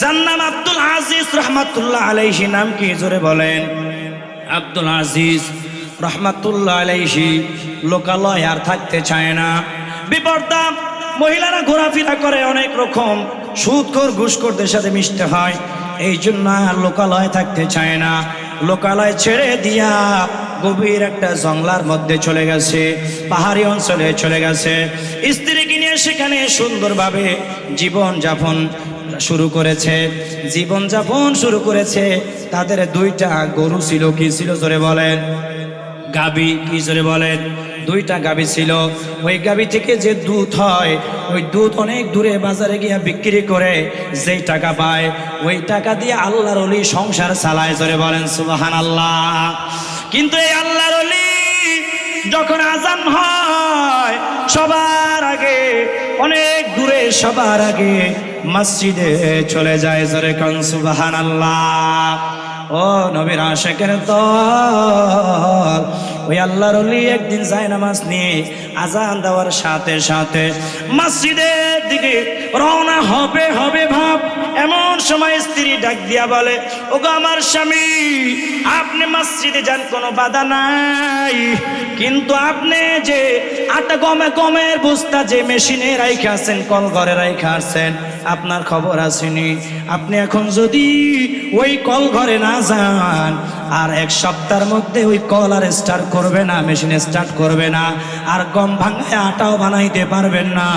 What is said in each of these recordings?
জান্নাম আব্দুল আজিজ রহমাতুল্লাহ আলাইহি, নাম কি জোরে বলেন? আব্দুল আজিজ রহমাতুল্লাহ আলাইহি, লোকালয় আর থাকতে চায় না। বিপর্দা, মহিলারা ঘোরাফেরা করে অনেক রকম, সুদখোর, ঘুষখোরদের সাথে মিশতে হয়, এই জন্য আর লোকালয় থাকতে চায় না। লোকালয় ছেড়ে দিয়া গভীর একটা জংলার মধ্যে চলে গেছে, পাহাড়ি অঞ্চলে চলে গেছে। স্ত্রীকে নিয়ে সেখানে সুন্দরভাবে জীবন যাপন শুরু করেছে জীবন যাপন শুরু করেছে। তাদের দুইটা গরু ছিল, কি ছিল জোরে বলেন? গাবি, কি জোরে বলেন? দুইটা গাবি ছিল। ওই গাবি থেকে যে দুধ হয়, ওই দুধ অনেক দূরে বাজারে গিয়ে বিক্রি করে, যেই টাকা পায়, ওই টাকা দিয়ে আল্লাহর অলি সংসার চালায়, জোরে বলেন সুবাহান আল্লাহ কিন্তু এই আল্লাহর অলি যখন আজান হয়, সবার আগে, অনেক দূরে সবার আগে মসজিদে চলে যায় জরে কন সুবাহান আল্লাহ ও নবীর আশেকের দল, ওই আল্লাহর একদিন যায় নামাজ নিয়ে আজান দেওয়ার সাথে সাথে মসজিদের দিকে রওনা হবে হবে ভাব। এমন সময় স্ত্রী ডাক দিয়া বলে, ওগো আমার স্বামী, আপনি মসজিদে যান, কোনো বাধা নাই। কিন্তু আপনি যে আটা গমে গমের বস্তা যে মেশিনে রাইখা আছেন, কল ঘরে রাইখে আছেন। আপনার খবর আসেনি। আপনি এখন যদি ওই কল ঘরে না যান, আর এক সপ্তাহের মধ্যে ওই কল আর স্টার্ট করবে না, মেশিনে স্টার্ট করবে না, আর গম ভাঙায় আটাও বানাইতে পারবেন না,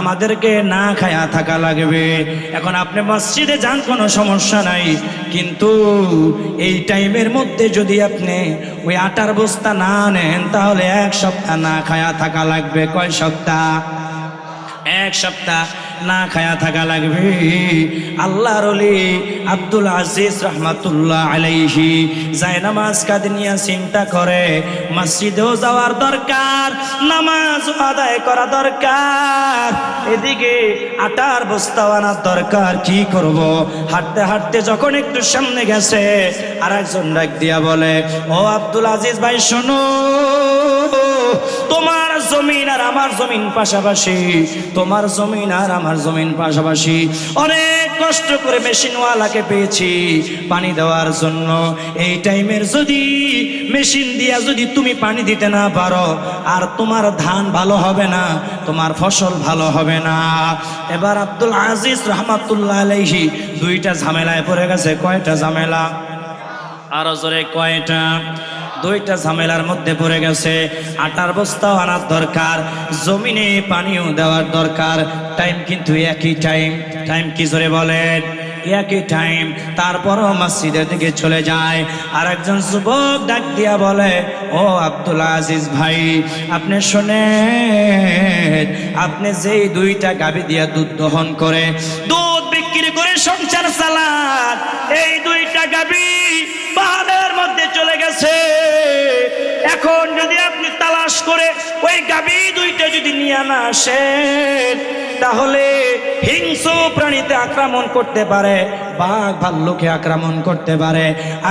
আমাদেরকে না খায়া থাকা লাগবে। এখন আপনি মসজিদে যান, কোনো সমস্যা নাই। কিন্তু এই টাইমের মধ্যে যদি আপনি ওই আটার বস্তা না নেন, তাহলে এক সপ্তাহ না খায়া থাকা লাগবে কয় সপ্তাহ? এক সপ্তাহ না খায়া থাকা লাগবে। আল্লাহর অলি আব্দুল আজিজ রহমাতুল্লাহ আলাইহি যায় নামাজ কাদিনিয়া চিন্তা করে, মসজিদেও যাওয়ার দরকার, নামাজ আদায় করা দরকার, এদিকে আটার বস্তা আনার দরকার, কি করব? হাঁটতে হাঁটতে যখন একটু সামনে গেছে আর একজন ডাক দিয়া বলে, ও আব্দুল আজিজ ভাই, শোনো, তোমার জমিন আর আমার জমিন পাশাপাশি, তোমার জমিন আর আমার জমিন পাশাপাশি। অনেক কষ্ট করে মেশিনওয়ালাকে পেয়েছি পানি দেওয়ার জন্য। এই টাইমের যদি মেশিন দিয়া যদি তুমি পানি দিতে না পারো, আর তোমার ধান ভালো হবে না, তোমার ফসল ভালো হবে না। এবার আব্দুল আজিজ রহমাতুল্লাহ আলাইহি দুইটা ঝামেলায় পড়ে গেছে। কয়টা ঝামেলা? আরও জোরে কয়টা? দুইটা ঝামেলার মধ্যে পড়ে গেছে। আটার বস্তাও আনার দরকার, জমিনে পানিও দেওয়ার দরকার। টাইম কিন্তু একই টাইম টাইম কি জোরে বলেন? একই টাইম তারপরও মসজিদের দিকে চলে যায়। আর একজন যুবক ডাক দিয়া বলে, ও আব্দুল আজিজ ভাই, আপনি শোনে আপনি যেই দুইটা গাবি দিয়া দুধ দহন করে, দুধ বিক্রি করে সংসার চালান। এই দুইটা গাবি তালাশ করে, ওই গাবি দুইটা যদি নিয়ে না আসেন তাহলে হিংস্র প্রাণীতে আক্রমণ করতে পারে, বাঘ ভাল্লুকে আক্রমণ করতে পারে,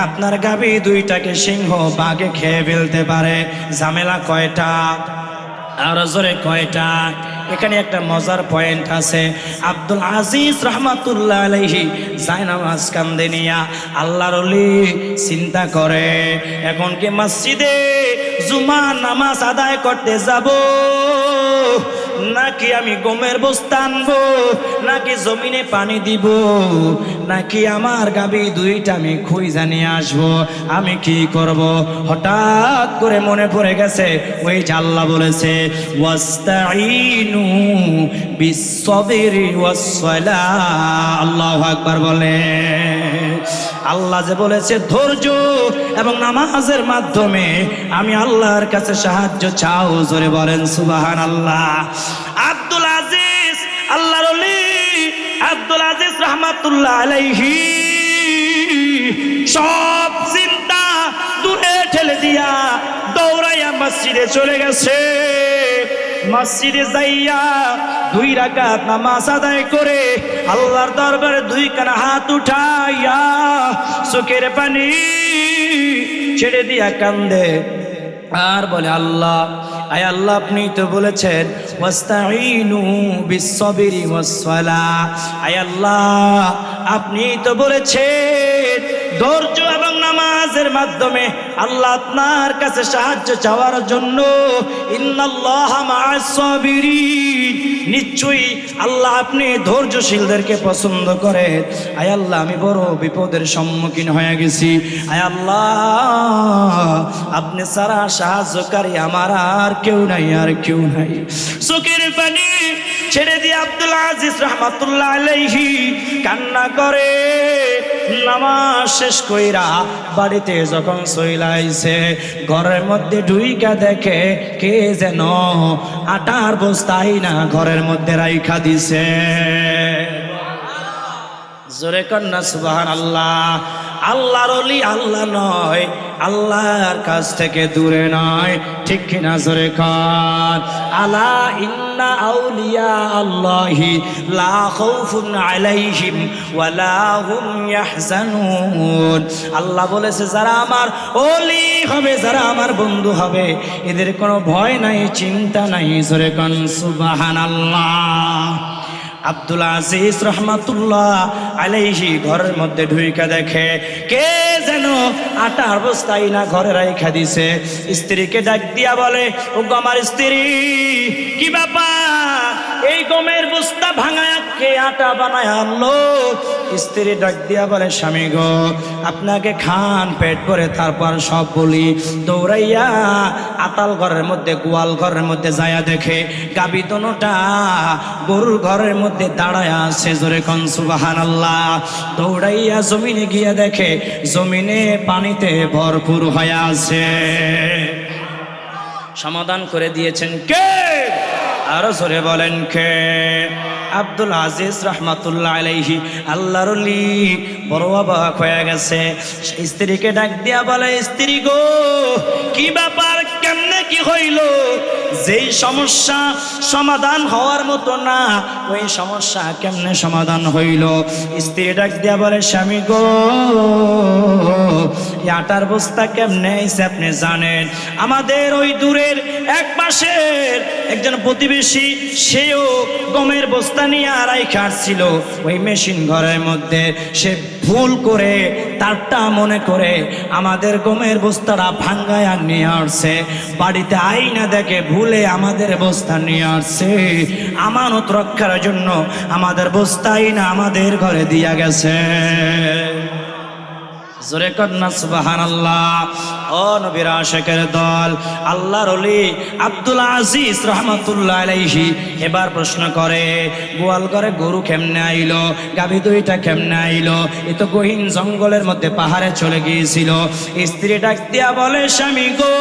আপনার গাবি দুইটাকে সিংহ বাঘে খেয়ে ফেলতে পারে, ঝামেলা কয়টা? আরও জোরে কয়টা? এখানে একটা মজার পয়েন্ট আছে। আব্দুল আজিজ রহমাতুল্লাহ আলহি জায়নামাজ কান্দেনিয়া আল্লাহর চিন্তা করে, এখন কি মসজিদে জুমা নামাজ আদায় করতে যাব? নাকি আমি গমের বস্তা আনব? নাকি জমিনে পানি দিব? নাকি আমার গাবি দুইটা আমি খুই জানিয়ে আসব? আমি কি করব? হঠাৎ করে মনে পড়ে গেছে, ওই জাল্লা বলেছে ওয়াস্তাইনু বিসসবিরি ওয়াসসালা আল্লাহু আকবার বলে। আল্লাহ যে বলেছে, ধৈর্য এবং নামাজের মাধ্যমে আমি আল্লাহর কাছে সাহায্য চাও। জোরে বলেন সুবাহান আল্লাহ আব্দুল আজিজ, আল্লাহর আব্দুল আজিজ রহমাতুল্লাহ আলাইহি, সব চিন্তা দূরে ঠেলে দিয়া দৌড়াইয়া মসজিদে চলে গেছে। মসজিদে যাইয়া দুই রাকাত নামাজ আদায় করে আল্লাহর দরবারে দুই কানা হাত উঠাইয়া চোখের পানি ছেড়ে দিয়া কান্দে। আর বলে, আল্লাহ, আয় আল্লাহ, আপনি তো বলেছেন ওয়াস্তাইনু বিসসাবিরি ওয়াসসালাহ। আয় আল্লাহ, আপনি তো বলেছেন ধৈর্য এবং নামাজের মাধ্যমে আল্লাহ আপনার কাছে সাহায্য চাওয়ার জন্য নিশ্চয়ই আল্লাহ আপনি ধৈর্যশীলদেরকে পছন্দ করেন। আয় আল্লাহ, আমি বড় বিপদের সম্মুখীন হয়ে গেছি। আয় আল্লাহ, আপনি সারা সাহায্যকারী আমার আর কেউ নাই, আর কেউ নাই। চোখের পানি ছেড়ে দিয়ে আব্দুল আজিজ রহমাতুল্লাহ আলাইহি কান্না করে। নামাজ শেষ কইরা বাড়িতে যখন সইলাইছে ঘরের মধ্যে ঢুইকা দেখে কে যেন আটার বস্তাই না ঘরের মধ্যে রাইখা দিছে। জোরে কন্যা সুবাহান আল্লাহ আল্লাহর অলি আল্লাহ নয়, আল্লাহর কাছ থেকে দূরে নয়। ঠিক কিনা জোরে কন? আলা ইন্না আউলিয়া আল্লাহি, লা খাউফুন আলাইহিম ওয়ালা হুম ইয়াহজানুন। আল্লাহ বলেছে, যারা আমার অলি হবে, যারা আমার বন্ধু হবে, এদের কোনো ভয় নাই, চিন্তা নাই, জোরে কন, সুবহানাল্লাহ। আব্দুল আজিজ রহমাতুল্লাহ আলাইহি ঘরের মধ্যে ঢুইকা দেখে, কে যেন আটা অবস্থায় না ঘরে রাইখা দিছে? স্ত্রীকে ডাক দিয়া বলে ও আমার স্ত্রী, কি ব্যাপার? এই গমের বস্তা ভাঙায় কে আটা বানায় আনলো। স্ত্রী ডাক দিয়া বলে, স্বামী গো, আপনাকে খান, পেট করে তারপর সব বলি। দৌড়াইয়া আতাল ঘরের মধ্যে, গোয়াল ঘরের মধ্যে যায়া দেখে, গাবি দোনোটা গরুর ঘরের মধ্যে দাঁড়ায় আছে জোরে কন সুবাহান আল্লাহ দৌড়াইয়া জমিনে গিয়ে দেখে, জমিনে পানিতে ভরপুর হয়ে আছে। সমাধান করে দিয়েছেন কে? আরও জোরে বলেন কে? আব্দুল আজিজ রহমাতুল্লাহ আলাইহি, আল্লাহর বড় অবাক হয়ে গেছে। স্ত্রীকে ডাক দিয়া বলে, স্ত্রী গো, কি ব্যাপার? কেমনে কি হইল? যেই সমস্যা সমাধান হওয়ার মতো না, ওই সমস্যা কেমনে সমাধান হইল? স্ত্রী ডাক দিয়া বলে, স্বামী গো আটার বস্তা কেমনে আপনি জানেন? আমাদের ওই দূরের এক পাশের একজন প্রতিবেশী, সেও গমের বস্তা নিয়ে আড়াই খাটছিল ওই মেশিন ঘরের মধ্যে সে ভুল করে, তারটা মনে করে আমাদের গমের বস্তাটা ভাঙ্গায় নিয়ে আসছে। বাড়িতে আইনা দেখে ভুলে আমাদের বস্তা নিয়ে আসছে। আমানত রক্ষার জন্য আমাদের বস্তা আইনা আমাদের ঘরে দিয়া গেছে। জোরে কন্যা সুবাহান আল্লাহ ও নবীর আশেকের দল, আল্লাহর অলি আব্দুল আজিজ রহমতুল্লাহ আলাইহি এবার প্রশ্ন করে গোয়াল করে গরু কেমনে আইলো, গাভী দুইটা কেমনে আইলো? এ তো গহীন জঙ্গলের মধ্যে পাহাড়ে চলে গিয়েছিল। স্ত্রী ডাক দিয়া বলে, স্বামী গো,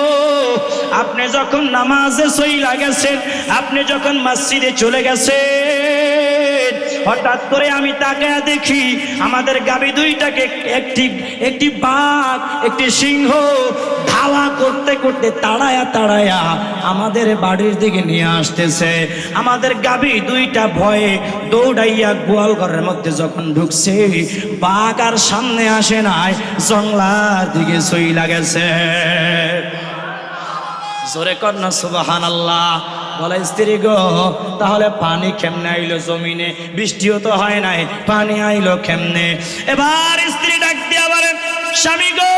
আপনি যখন নামাজে সই লাগেছেন আপনি যখন মসজিদে চলে গেছেন হঠাৎ করে আমি তাকে দেখি আমাদের গাবি দুইটাকে একটি একটি বাঘ, একটি সিংহ ধাওয়া করতে করতে তাড়ায়া তাড়ায়া আমাদের বাড়ির দিকে নিয়ে আসতেছে। আমাদের গাবি দুইটা ভয়ে দৌড়াইয়া গোয়াল ঘরের মধ্যে যখন ঢুকছে, বাঘ আর সামনে আসে নাই জংলার দিকে সই লাগেছে জোরে কন্যা সুবাহান আল্লাহ বলে, স্ত্রী গো, তাহলে পানি কেমনে আইলো জমিনে? বৃষ্টিও তো হয় নাই, পানি আইলো কেমনে? এবার স্ত্রী ডাক দিয়া বলেন স্বামী গো,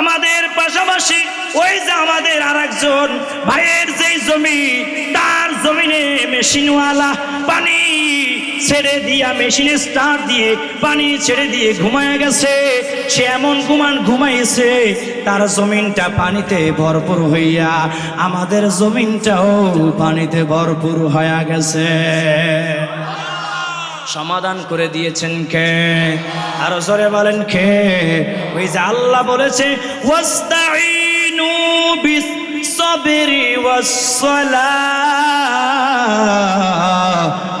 আমাদের পাশাপাশি ওই যে আমাদের আর একজন ভাইয়ের যেই জমি, তার জমিনে মেশিনওয়ালা পানি ছেড়ে দিয়া, মেশিনে স্টার দিয়ে পানি ছেড়ে দিয়ে ঘুমায় গেছে। সে এমন ঘুমান ঘুমাইছে, তার জমিনটা পানিতে ভরপুর হইয়া, আমাদের জমিনটাও পানিতে ভরপুর হয়ে গেছে। সমাধান করে দিয়েছেন কে? আরও জোরে বলেন কে? ওই যে আল্লাহ বলেছে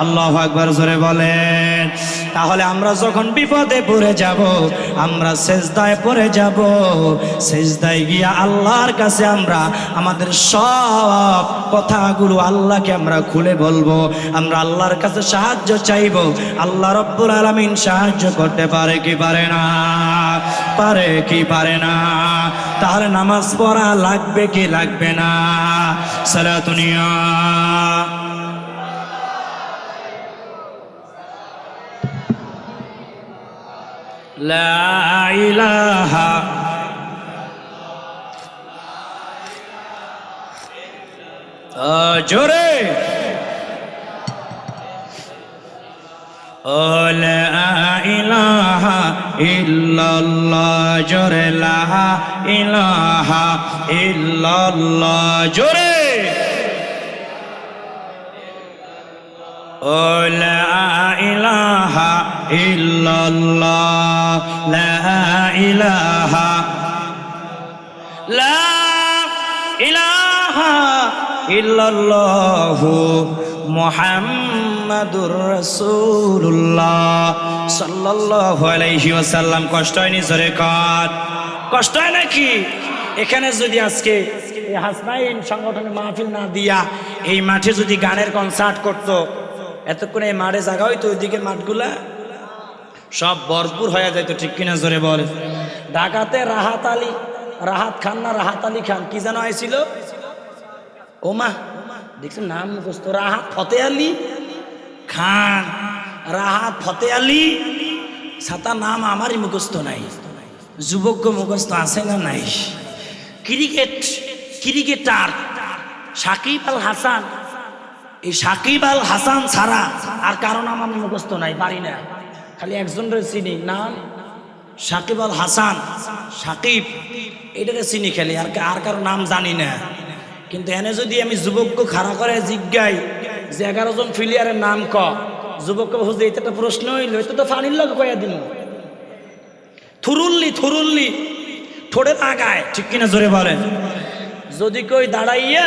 আল্লাহ আকবার জোরে বলেন। তাহলে আমরা যখন বিপদে পড়ে যাব, আমরা সেজদায় পড়ে যাব। সেজদায় গিয়া আল্লাহর কাছে আমরা আমাদের সব কথাগুলো আল্লাহকে আমরা খুলে বলব। আমরা আল্লাহর কাছে সাহায্য চাইব। আল্লাহ রব্বুল আলমিন সাহায্য করতে পারে কি পারে না? পারে কি পারে না? তাহলে নামাজ পড়া লাগবে কি লাগবে না? সালাতুনিয়া لا إله জোরে ও লা ইলাহা ইল্লাল্লাহ জোরে লা ইলাহা ইল্লাল্লাহ জোরে ওয়াসাল্লাম, কষ্ট হয়নি জোরে কর। কষ্ট হয় নাকি? এখানে যদি আজকে হাসনাইন সংগঠনের মাহফিল না দিয়া এই মাঠে যদি গানের কনসার্ট করতো এতক্ষণ এই মাঠে জায়গা হইতো, ওইদিকে মাঠগুলা সব ভরপুর হয়ে যাইতো, ঠিক কিনা জোরে বল। ঢাকাতে রাহাত আলী, রাহাত খান না রাহাত আলী খান, কি যেন আইছিল? ওমা, দেখছেন নাম মুখস্ত রাহাত ফতে আলী খান। রাহাত ফতে আলী সাতা নাম আমারই মুখস্থ নাই। যুবক মুখস্থ আছে না নাই? ক্রিকেট, ক্রিকেটার সাকিব আল হাসান এই সাকিব আল হাসান ছাড়া আর কারও নাম আমি মুখস্থ নাই, পারি না। খালি একজনের চিনি, নাম সাকিব আল হাসান, সাকিব। এটাকে চিনি খেলি, আর আর কারও নাম জানি না। কিন্তু এনে যদি আমি যুবককে খাড়া করে জিজ্ঞাই যে এগারো জন নাম ক, যুবককে বুঝতে এটা একটা প্রশ্ন হইল এটা তো ফানির লোক কয়া দিন থুরুল্লি থুরুল্লি, ঠোঁটে আগায় ঠিক কিনা জোরে বলেন। যদি কই দাঁড়াইয়া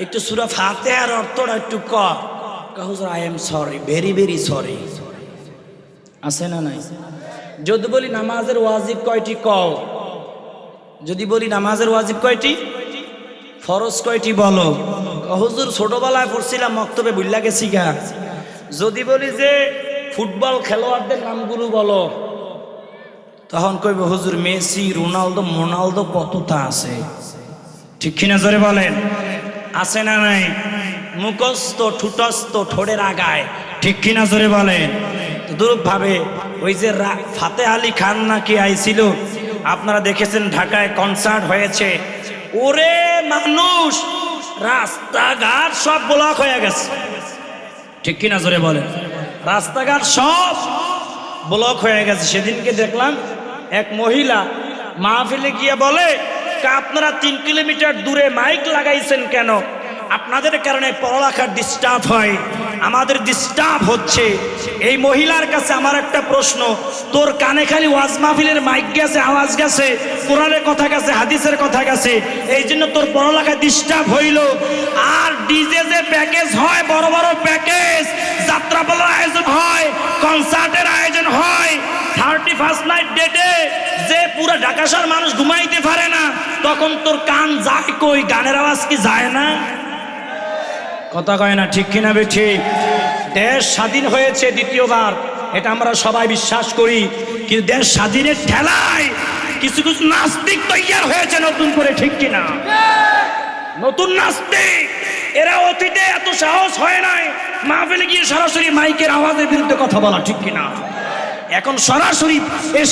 একটু সুরা ফাতে আর অর্থটা একটু ক? হুজুর I am sorry very very sorry আছে না নাই? যদি বলি নামাজের ওয়াজিব কয়টি, কও। যদি বলি নামাজের ওয়াজিব কয়টি, ফরজ কয়টি বলো। হুজুর, ছোটবেলায় পড়ছিলাম, মক্তবে বুল্লা গেছি গা। যদি বলি যে ফুটবল খেলোয়াড়দের নামগুলো বলো, তখন কইব, হুজুর, মেসি, রোনালদো, মোনালদো কতটা আছে? ঠিক কিনা জোরে বলেন? আছে না নাই? মুখস্থ, ঠুটস্থ, ঠোঁটের আগায়। ঠিক কিনা জোরে বলেন দুরূপ ভাবে ওই যে ফাতে আলী খান নাকি আইছিল, আপনারা দেখেছেন ঢাকায় কনসার্ট হয়েছে। ওরে মানুষ, রাস্তাঘাট সব ব্লক হয়ে গেছে। ঠিক কিনা জোরে বলেন রাস্তাঘাট সব ব্লক হয়ে গেছে। সেদিনকে দেখলাম এক মহিলা মাহফিলে গিয়ে বলে "কা আপনারা তিন কিলোমিটার দূরে মাইক লাগাইছেন কেন? আপনাদের কারণে পড়ালেখার ডিস্টার্ব হয়। আমাদের ডিস্টার্ব হচ্ছে। এই মহিলার কাছে আমার একটা প্রশ্ন, তোর কানে খালি ওয়াজ মাহফিলের মাইক গেছে, আওয়াজ গেছে, কোরআনের কথা গেছে, হাদিসের কথা গেছে, এই জন্য তোর পড়ালেখা ডিস্টার্ব হইল। আর ডিজে যে প্যাকেজ হয়, বড় বড় প্যাকেজ যাত্রাপালার আয়োজন হয় কনসার্টের আয়োজন হয় থার্টি ফার্স্ট নাইট ডেটে যে পুরো ঢাকা শহর মানুষ ঘুমাইতে পারে না তখন তোর কান যায় কই? গানের আওয়াজ কি যায় না? কথা কয় না ঠিক কিনা বে ঠিক? দেশ স্বাধীন হয়েছে দ্বিতীয়বার এটা আমরা সবাই বিশ্বাস করি কিন্তু দেশ স্বাধীনের ঠেলায় কিছু কিছু নাস্তিক তৈয়ার হয়েছে নতুন করে ঠিক কিনা? নতুন নাস্তিক। এরা অতীতে এত সাহস হয় নাই। মাহফিলে গিয়ে সরাসরি মাইকের আওয়াজের বিরুদ্ধে কথা বলা ঠিক কিনা? এখন সরাসরি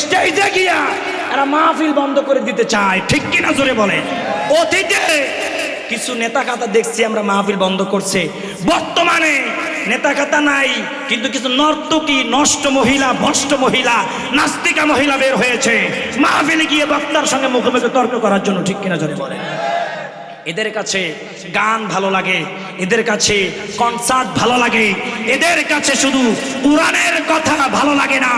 স্টেজে গিয়া এরা মাহফিল বন্ধ করে দিতে চায়, ঠিক কিনা জোরে বলে? অতীতে কিছু নেতা খাতা দেখছি আমরা মাহফিল বন্ধ করছে। বর্তমানে নেতা খাতা নাই, কিন্তু কিছু নর্তকী, নষ্ট মহিলা ভষ্ট মহিলা, নাস্তিকা মহিলা বের হয়েছে। মাহফিলে গিয়ে বক্তার সঙ্গে মুখোমুখি তর্ক করার জন্য ঠিক কিনা জোরে বলে? এদের কাছে গান ভালো লাগে, এদের কাছে কনসার্ট ভালো লাগে, এদের কাছে শুধু কোরআনের কথা ভালো লাগে না,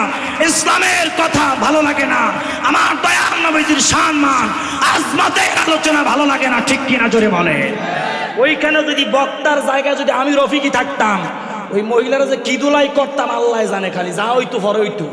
ইসলামের কথা ভালো লাগে না। আমার দয়াল নবীজির সম্মান আজমাতের আলোচনা ভালো লাগে না, ঠিক কিনা জোরে বলে ওইখানে যদি বক্তার জায়গায় যদি আমি রফিকি থাকতাম, ওই মহিলারা যে কি দুলাই করতাম, আল্লাহ জানে খালি, যা হইতো পরে হইতো।